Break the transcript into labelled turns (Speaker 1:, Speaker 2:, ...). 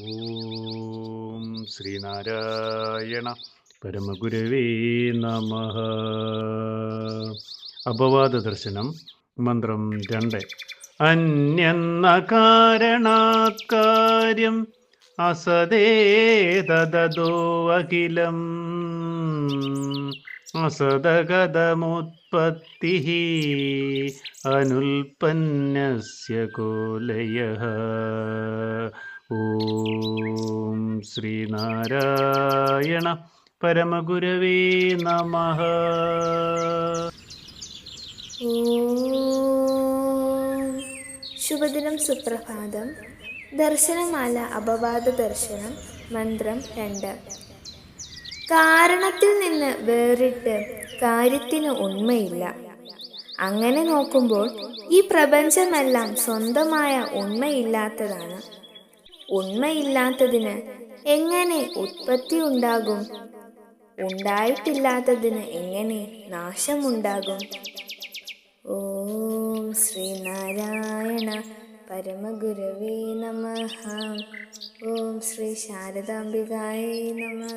Speaker 1: ഓം ശ്രീനാരായണ പരമഗുരവേ നമ. അപവാദ ദർശനം മന്ത്രം രണ്ട്. അന്യെന്ന കാരണാകാര്യം അസദേതോ അഖിലം. അസദഗതമുത്പത്തി അനുൽപ്പന്നസ്യ കോലയഃ. ശ്രീനാരായണ പരമഗുരവേ നമ.
Speaker 2: ശുഭദിനം സുപ്രഭാതം. ദർശനമാല അപവാദ ദർശനം മന്ത്രം രണ്ട്. കാരണത്തിൽ നിന്ന് വേറിട്ട് കാര്യത്തിന് ഉണ്മയില്ല. അങ്ങനെ നോക്കുമ്പോൾ ഈ പ്രപഞ്ചമെല്ലാം സ്വന്തമായ ഉണ്മയില്ലാത്തതാണ്. ഉണ്മയില്ലാത്തതിന് എങ്ങനെ ഉത്പത്തി ഉണ്ടാകും? ഉണ്ടായിട്ടില്ലാത്തതിന് എങ്ങനെ നാശമുണ്ടാകും? ഓം ശ്രീനാരായണ പരമഗുരവേ നമ. ഓം ശ്രീ ശാരദാംബികായ നമ.